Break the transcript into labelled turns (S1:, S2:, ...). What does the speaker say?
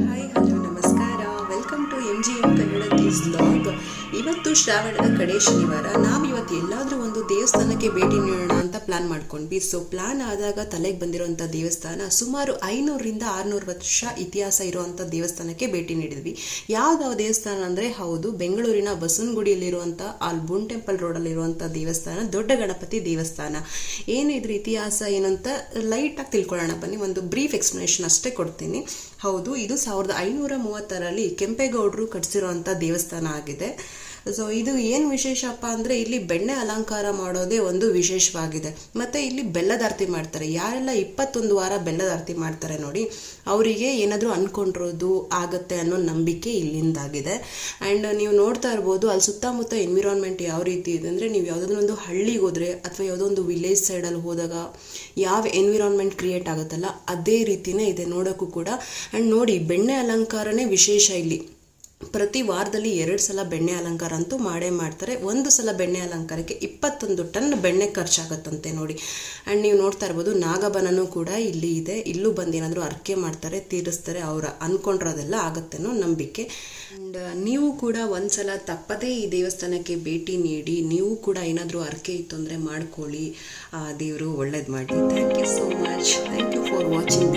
S1: Hi, hello. ಜಿ ಕನ್ನಡ ತೀಸ್ ಲಾಗ್ ಇವತ್ತು ಶ್ರಾವಣದ ಕಡೆ ಶನಿವಾರ. ನಾವು ಇವತ್ತು ಎಲ್ಲಾದರೂ ಒಂದು ದೇವಸ್ಥಾನಕ್ಕೆ ಭೇಟಿ ನೀಡೋಣ ಅಂತ ಪ್ಲಾನ್ ಮಾಡ್ಕೊಂಡ್ವಿ. ಸೊ ಪ್ಲಾನ್ ಆದಾಗ ತಲೆಗೆ ಬಂದಿರೋಂಥ ದೇವಸ್ಥಾನ ಸುಮಾರು ಐನೂರರಿಂದ ಆರುನೂರು ವರ್ಷ ಇತಿಹಾಸ ಇರುವಂಥ ದೇವಸ್ಥಾನಕ್ಕೆ ಭೇಟಿ ನೀಡಿದ್ವಿ. ಯಾವ್ದಾವ ದೇವಸ್ಥಾನ ಅಂದರೆ ಹೌದು, ಬೆಂಗಳೂರಿನ ಬಸವನಗುಡಿಯಲ್ಲಿರುವಂಥ ಆಲ್ಬೂನ್ ಟೆಂಪಲ್ ರೋಡಲ್ಲಿರುವಂಥ ದೇವಸ್ಥಾನ, ದೊಡ್ಡ ಗಣಪತಿ ದೇವಸ್ಥಾನ. ಏನು ಇದ್ರ ಇತಿಹಾಸ ಏನಂತ ಲೈಟಾಗಿ ತಿಳ್ಕೊಳ್ಳೋಣ ಬನ್ನಿ. ಒಂದು ಬ್ರೀಫ್ ಎಕ್ಸ್ಪ್ಲನೇಷನ್ ಅಷ್ಟೇ ಕೊಡ್ತೀನಿ. ಹೌದು, ಇದು ಸಾವಿರದ ಐನೂರ ಮೂವತ್ತರಲ್ಲಿ ಕೆಂಪೇಗೌಡರು ಕಟ್ಟಿಸಿರುವಂಥ ದೇವಸ್ಥಾನ ಆಗಿದೆ. ಸೊ ಇದು ಏನು ವಿಶೇಷಪ್ಪ ಅಂದರೆ ಇಲ್ಲಿ ಬೆಣ್ಣೆ ಅಲಂಕಾರ ಮಾಡೋದೇ ಒಂದು ವಿಶೇಷವಾಗಿದೆ. ಮತ್ತು ಇಲ್ಲಿ ಬೆಲ್ಲದ ಆರತಿ ಮಾಡ್ತಾರೆ. ಯಾರೆಲ್ಲ ಇಪ್ಪತ್ತೊಂದು ವಾರ ಬೆಲ್ಲದ ಆರತಿ ಮಾಡ್ತಾರೆ ನೋಡಿ, ಅವರಿಗೆ ಏನಾದರೂ ಅಂದ್ಕೊಂಡಿರೋದು ಆಗತ್ತೆ ಅನ್ನೋ ನಂಬಿಕೆ ಇಲ್ಲಿಂದಾಗಿದೆ. ಆ್ಯಂಡ್ ನೀವು ನೋಡ್ತಾ ಇರ್ಬೋದು, ಅಲ್ಲಿ ಸುತ್ತಮುತ್ತ ಎನ್ವಿರಾನ್ಮೆಂಟ್ ಯಾವ ರೀತಿ ಇದೆ ಅಂದರೆ ನೀವು ಯಾವುದಾದ್ರೂ ಒಂದು ಹಳ್ಳಿಗೆ ಹೋದರೆ ಅಥವಾ ಯಾವುದೋ ಒಂದು ವಿಲೇಜ್ ಸೈಡಲ್ಲಿ ಹೋದಾಗ ಯಾವ ಎನ್ವಿರಾನ್ಮೆಂಟ್ ಕ್ರಿಯೇಟ್ ಆಗುತ್ತಲ್ಲ, ಅದೇ ರೀತಿನೇ ಇದೆ ನೋಡೋಕ್ಕೂ ಕೂಡ. ಆ್ಯಂಡ್ ನೋಡಿ, ಬೆಣ್ಣೆ ಅಲಂಕಾರನೇ ವಿಶೇಷ ಇಲ್ಲಿ. ಪ್ರತಿ ವಾರದಲ್ಲಿ ಎರಡು ಸಲ ಬೆಣ್ಣೆ ಅಲಂಕಾರ ಅಂತೂ ಮಾಡೇ ಮಾಡ್ತಾರೆ. ಒಂದು ಸಲ ಬೆಣ್ಣೆ ಅಲಂಕಾರಕ್ಕೆ ಇಪ್ಪತ್ತೊಂದು ಟನ್ ಬೆಣ್ಣೆ ಖರ್ಚಾಗತ್ತಂತೆ ನೋಡಿ. ಆ್ಯಂಡ್ ನೀವು ನೋಡ್ತಾ ಇರ್ಬೋದು, ನಾಗಬನನೂ ಕೂಡ ಇಲ್ಲಿ ಇದೆ. ಇಲ್ಲೂ ಬಂದು ಏನಾದರೂ ಅರ್ಕೆ ಮಾಡ್ತಾರೆ, ತೀರಿಸ್ತಾರೆ, ಅವರು ಅಂದ್ಕೊಂಡಿರೋದೆಲ್ಲ ಆಗತ್ತೆ ಅನ್ನೋ ನಂಬಿಕೆ. ಆ್ಯಂಡ್ ನೀವು ಕೂಡ ಒಂದ್ಸಲ ತಪ್ಪದೇ ಈ ದೇವಸ್ಥಾನಕ್ಕೆ ಭೇಟಿ ನೀಡಿ, ನೀವು ಕೂಡ ಏನಾದರೂ ಅರ್ಕೆ ಇತ್ತು ಅಂದರೆ ಮಾಡ್ಕೊಳ್ಳಿ. ಆ ದೇವರು ಒಳ್ಳೇದು ಮಾಡಿ thank you so much thank you for watching